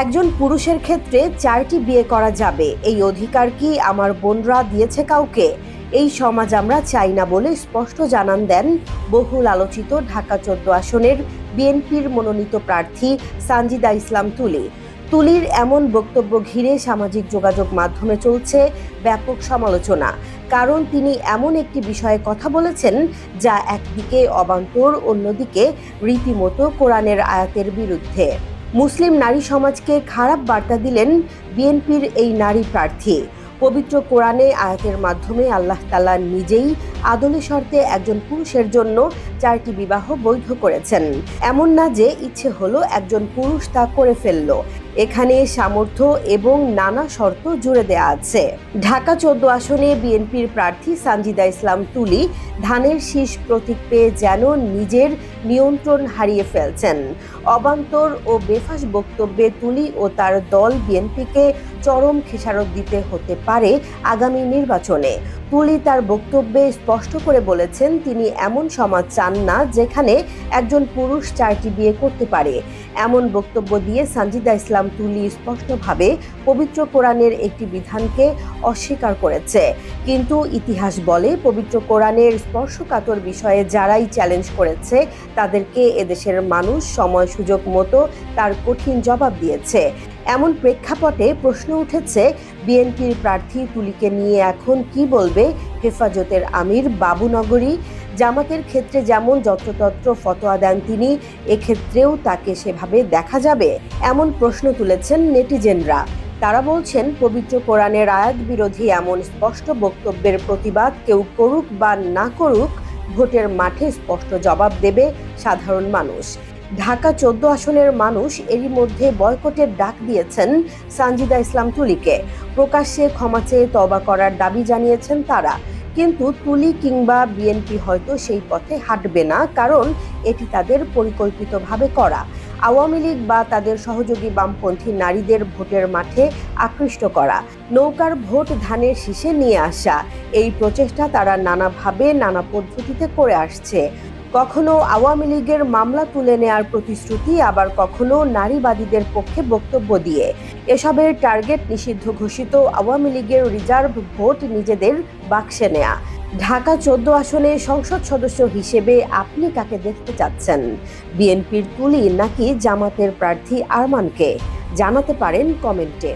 একজন পুরুষের ক্ষেত্রে চারটি বিয়ে করা যাবে। এই অধিকার কি আমার বোনরা দিয়েছে কাউকে? এই সমাজ আমরা চাই না বলে স্পষ্ট জানান দেন বহুল আলোচিত ঢাকা চোদ্দ আসনের বিএনপির মনোনীত প্রার্থী সানজিদা ইসলাম তুলি। তুলির এমন বক্তব্য ঘিরে সামাজিক যোগাযোগ মাধ্যমে চলছে ব্যাপক সমালোচনা। কারণ তিনি এমন একটি বিষয়ে কথা বলেছেন যা একদিকে অবান্তর, অন্যদিকে রীতিমতো কোরআনের আয়াতের বিরুদ্ধে। মুসলিম নারী সমাজকে খারাপ বার্তা দিলেন বিএনপির এই নারী প্রার্থী। পবিত্র কোরআনে আয়াতের মাধ্যমে আল্লাহ তালা নিজেই আদলে শর্তে একজন পুরুষের জন্য চারটি বিবাহ বৈধ করেছেন। এমন না যে ইচ্ছে হলো একজন পুরুষ তা করে ফেলল। এখানে সামর্থ্য এবং নানা শর্ত জুড়ে দেয়া আছে। ঢাকা চোদ্দ আসনে বিএনপির প্রার্থী সানজিদা ইসলাম তুলি ধানের শীষ প্রতীক পেয়ে যেন নিজের নিয়ন্ত্রণ হারিয়ে ফেলছেন। অবান্তর ও বেফাস বক্তব্যে তুলি ও তার দল বিএনপিকে চরম খেসারত দিতে হতে পারে আগামী নির্বাচনে। তুলি তার বক্তব্যে স্পষ্ট করে বলেছেন, তিনি এমন সমাজ চান না যেখানে একজন পুরুষ চারটি বিয়ে করতে পারে। এমন বক্তব্য দিয়ে সানজিদা ইসলাম তুলি স্পষ্টভাবে পবিত্র কোরআনের একটি বিধানকে অস্বীকার করেছে। কিন্তু ইতিহাস বলে পবিত্র কোরআনের স্পর্শকাতর বিষয়ে যারাই চ্যালেঞ্জ করেছে, তাদেরকে এদেশের মানুষ সময় সুযোগ মতো তার কঠিন জবাব দিয়েছে। এমন প্রেক্ষাপটে প্রশ্ন উঠেছে, বিএনপির প্রার্থী তুলিকে নিয়ে এখন কি বলবে হেফাজতের আমির বাবুনগরী? জামাতের ক্ষেত্রে যেমন যত্রতত্র ফতোয়া দেন তিনি, এক্ষেত্রেও তাকে সেভাবে দেখা যাবে, এমন প্রশ্ন তুলেছেন নেটিজেনরা। তারা বলছেন, পবিত্র কোরআনের আয়াত বিরোধী এমন স্পষ্ট বক্তব্যের প্রতিবাদ কেউ করুক বা না করুক, ভোটের মাঠে স্পষ্ট জবাব দেবে সাধারণ মানুষ। ঢাকা চোদ্দ আসনের মানুষ এরই মধ্যে বয়কটের ডাক দিয়েছেন সানজিদা ইসলাম তুলিকে। প্রকাশ্যে ক্ষমা চেয়ে তবা করার দাবি জানিয়েছেন তারা। কিন্তু তুলি কিংবা বিএনপি হয়তো সেই পথে হাঁটবে না, কারণ এটি তাদের পরিকল্পিতভাবে করা। আওয়ামী লীগ বা তাদের সহযোগী বামপন্থী নারীদের ভোটের মাঠে আকৃষ্ট করা, নৌকার ভোট ধানের শীষে নিয়ে আসা। এই প্রচেষ্টা তারা নানাভাবে নানা পদ্ধতিতে করে আসছে। কখনো আওয়ামী লীগের মামলা তুলে নেয়ার প্রতিশ্রুতি, আবার কখনো নারীবাদীদের পক্ষে বক্তব্য দিয়ে। এসবের টার্গেট নিষিদ্ধ ঘোষিত আওয়ামী লীগের রিজার্ভ ভোট নিজেদের বাক্সে নেয়া। ঢাকা চোদ্দ আসনে সংসদ সদস্য হিসেবে আপনি কাকে দেখতে চাচ্ছেন? বিএনপির তুলি নাকি জামাতের প্রার্থী আরমানকে? জানাতে পারেন কমেন্টে।